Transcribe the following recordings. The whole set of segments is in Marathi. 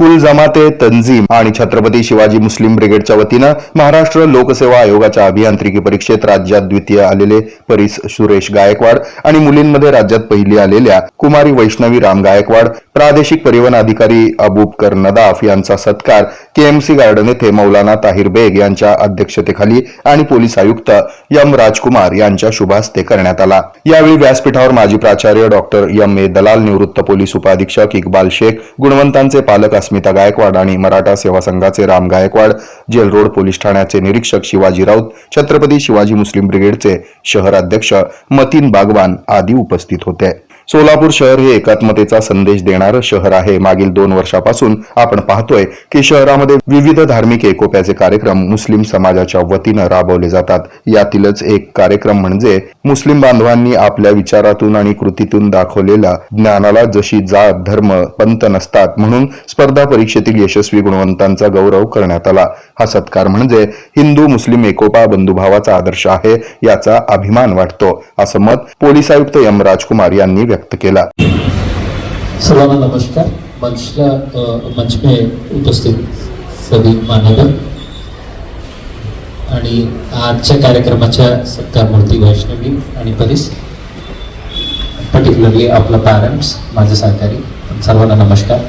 कुल जमाते तंजीम आणि छत्रपती शिवाजी मुस्लिम ब्रिगेडच्या वतीनं महाराष्ट्र लोकसेवा आयोगाच्या अभियांत्रिकी परीक्षेत राज्यात द्वितीय आलेले परीस सुरेश गायकवाड आणि मुलींमध्ये राज्यात पहिली आलेल्या कुमारी वैष्णवी राम गायकवाड प्रादेशिक परिवहन अधिकारी अबूबकर नदाफ यांचा सत्कार केएमसी गार्डन येथे मौलाना ताहिर बेग यांच्या अध्यक्षतेखाली आणि पोलीस आयुक्त यम राजकुमार यांच्या शुभास्ते करण्यात आला. यावेळी व्यासपीठावर माजी प्राचार्य डॉक्टर यम ए दलाल निवृत्त पोलीस उपाधीक्षक इक्बाल शेख गुणवंतांचे पालक अस्मिता गायकवाड आणि मराठा सेवा संघाचे Ram Gaikwad jail road police ठाण्याचे निरीक्षक शिवाजी राऊत छत्रपती शिवाजी मुस्लिम ब्रिगेडचे शहराध्यक्ष मतीन बागवान आदी उपस्थित होते. सोलापूर शहर हे एकात्मतेचा संदेश देणारं शहर आहे. मागील दोन वर्षापासून आपण पाहतोय की शहरामध्ये विविध धार्मिक एकोप्याचे कार्यक्रम मुस्लिम समाजाच्या वतीनं राबवले जातात. यातीलच एक कार्यक्रम म्हणजे मुस्लिम बांधवांनी आपल्या विचारातून आणि कृतीतून दाखवलेल्या ज्ञानाला जशी जात धर्म पंत नसतात म्हणून स्पर्धा परीक्षेतील यशस्वी गुणवंतांचा गौरव करण्यात आला. हा सत्कार म्हणजे हिंदू मुस्लिम एकोपा बंधुभावाचा आदर्श आहे याचा अभिमान वाटतो. असं मत पोलीस आयुक्त यम राजकुमार यांनी व्यक्त केला. सर्वांना नमस्कार. मंचला मंच में उपस्थित सभी मान्यवर आणि आजच्या कार्यक्रमाच्या सत्कारमूर्ती वैष्णवी आणि परीस पर्टिक्युलरली आपला पॅरेंट्स माझे सहकारी सर्वांना नमस्कार.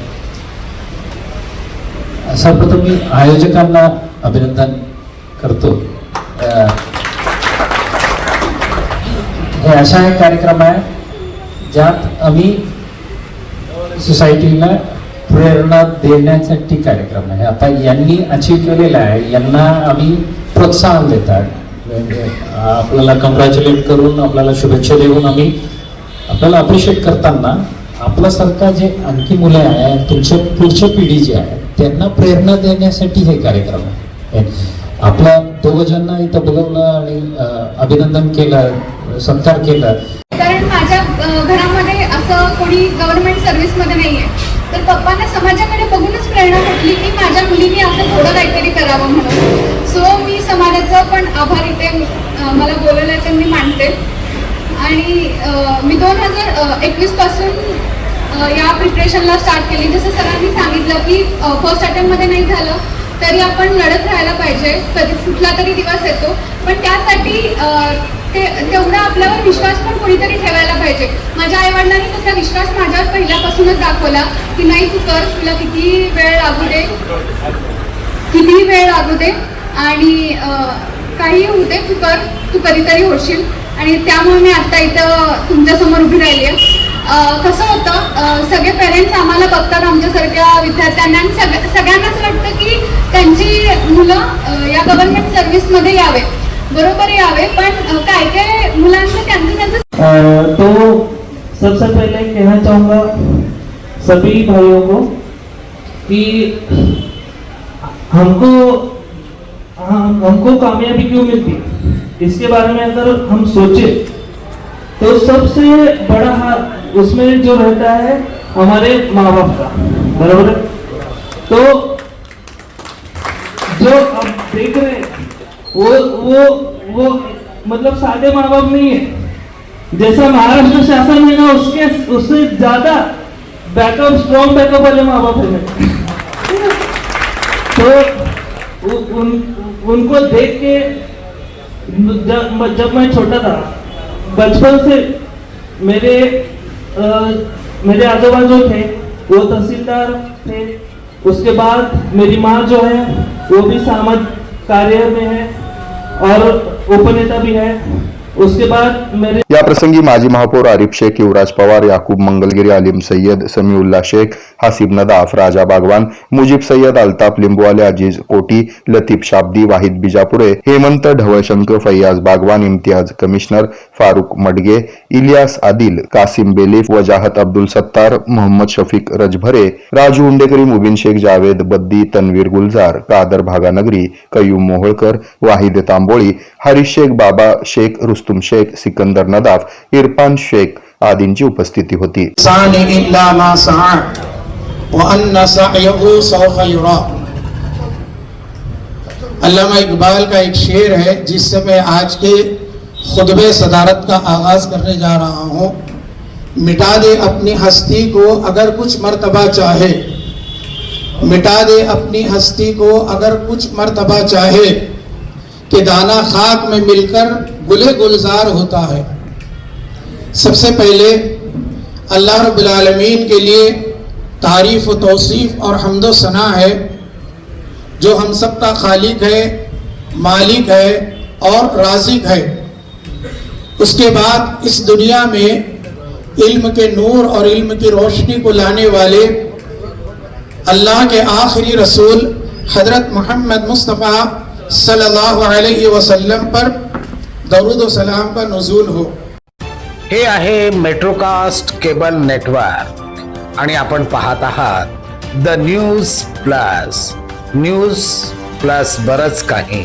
सर्वप्रथम मी आयोजकांना अभिनंदन करतो. हे असा एक कार्यक्रम आहे ज्यात आम्ही सोसायटीला प्रेरणा देण्यासाठी कार्यक्रम आहे. आता यांनी अचीव केलेला आहे. यांना आम्ही प्रोत्साहन देतात. म्हणजे, आपल्याला कंग्रॅच्युलेट करून आपल्याला शुभेच्छा देऊन आम्ही आपल्याला अप्रिशिएट करताना आपल्यासारखा जे आणखी मुलं आहे तुमच्या पुढच्या पिढी जी आहे त्यांना प्रेरणा देण्यासाठी हे कार्यक्रम आहे. आपल्या दोघ इथं बोलवलं आणि अभिनंदन केलं सत्कार केला असं कोणी गव्हर्नमेंट सर्व्हिसमध्ये नाही आहे तर पप्पांना समाजाकडे बघूनच प्रेरणा भेटली की माझ्या मुलीने असं थोडं काहीतरी करावं म्हणून. सो मी समाजाचं पण आभार इथे मला बोलवलं आहे तर मी मानते. आणि मी दोन हजार एकवीसपासून या प्रिपरेशनला स्टार्ट केली. जसं सरांनी सांगितलं की फर्स्ट अटेम्प्टमध्ये नाही झालं तरी आपण लढत राहायला पाहिजे. कधी कुठला तरी दिवस येतो. पण त्यासाठी ते तेवढा आपल्यावर विश्वास पण कोणीतरी ठेवायला पाहिजे. माझ्या आईवडिलांनी तसा विश्वास माझ्यावर पहिल्यापासूनच दाखवला की नाही तू कर तुला किती वेळ लागू दे. कितीही वेळ लागू दे आणि काही होऊ दे तू कर तू कधीतरी होशील. आणि त्यामुळे मी आत्ता इथं तुमच्यासमोर उभी राहिली आहे. कसं होतं सगळे पेरेंट्स आम्हाला बघतात आमच्यासारख्या विद्यार्थ्यांना आणि सगळ्या सगळ्यांनाच वाटतं की त्यांची मुलं या गव्हर्नमेंट सर्व्हिसमध्ये यावे. बरोबर यावे पण काय काय मुलांचं त्यांचं त्यांचं तो सबसे पहले कहना चाहूँगा सभी भाइयों को कि हमको हम हमको कामयाबी क्यों मिलती इसके बारे में अगर हम सोचे तो सबसे बड़ा हाथ उसमें जो रहता है हमारे माँ बाप का बराबर तो जो अब देख रहे हैं वो वो वो मतलब सादे माँ बाप नहीं है। जैसा महाराष्ट्र शासन है ना उसके उससे ज़्यादा बैकअप स्ट्रॉन्ग बैकअप वाले माँ बाप है। तो उ- उन उनको देख के जब जब मैं छोटा था बचपन से मेरे अ, मेरे आजोबा जो थे वो तहसीलदार थे। उसके बाद मेरी माँ जो है वो भी सामाजिक कार्य में है। और उपनेता भी है। उसके बाद मेरे या प्रसंगी माजी महापौर आरिफ शेख युवराज पवार याकूब मंगलगिरी आलिम सय्यद समीउल्ला शेख हासिब नदाफ राजा बागवान मुजीब सय्यद अल्ताफ लिंबूवाले अजीज कोटी लतीफ शाब्दी वाहिद बिजापुरे हेमंत ढवळशंकर फैयाज बागवान इम्तियाज कमिशनर फारूक मडगे, इलियास आदिल, कासिम बेलीफ, वजाहत अब्दुल सत्तार, मोहम्मद शफीक रजभरे, राजू उंडेकरी, मुबीन शेख जावेद, बद्दी, तन्वीर गुलजार, कादर भागानगरी, कयूम मोहोळकर, वाहिद तांबोळी, हरीश शेख, बाबा शेख, रुस्तुम शेख, सिकंदर नदाफ, इरफान शेख आदींची उपस्थिती होती. अल्लामा इकबाल का एक शेर है, जिससे मैं आज के खुतबे सदारत का आगाज़ करने जा रहा हूँ। मिटा दे अपनी हस्ती को अगर कुछ मरतबा चाहे। मिटा दे अपनी हस्ती को अगर कुछ मरतबा चाहे। कि दाना खाक में मिलकर गुले गुलजार होता है। सबसे पहले अल्लाह रब्बुल आलमीन के लिए तारीफ़ व तोसीफ़ और हमदो सना है। जो हम सब का खालिक है, मालिक है और राजिक है। उसके बाद इस दुनिया में इल्म के नूर और इल्म की रोशनी को लाने वाले अल्लाह के आखिरी रसूल हज़रत मोहम्मद मुस्तफ़ा सल्लल्लाहु अलैहि वसल्लम पर दरूद सलाम का नजूल हो। हे आहे मेट्रोकास्ट केबल नेटवर्क आणि आपण पाहत आहात the news plus. News plus बरच काही।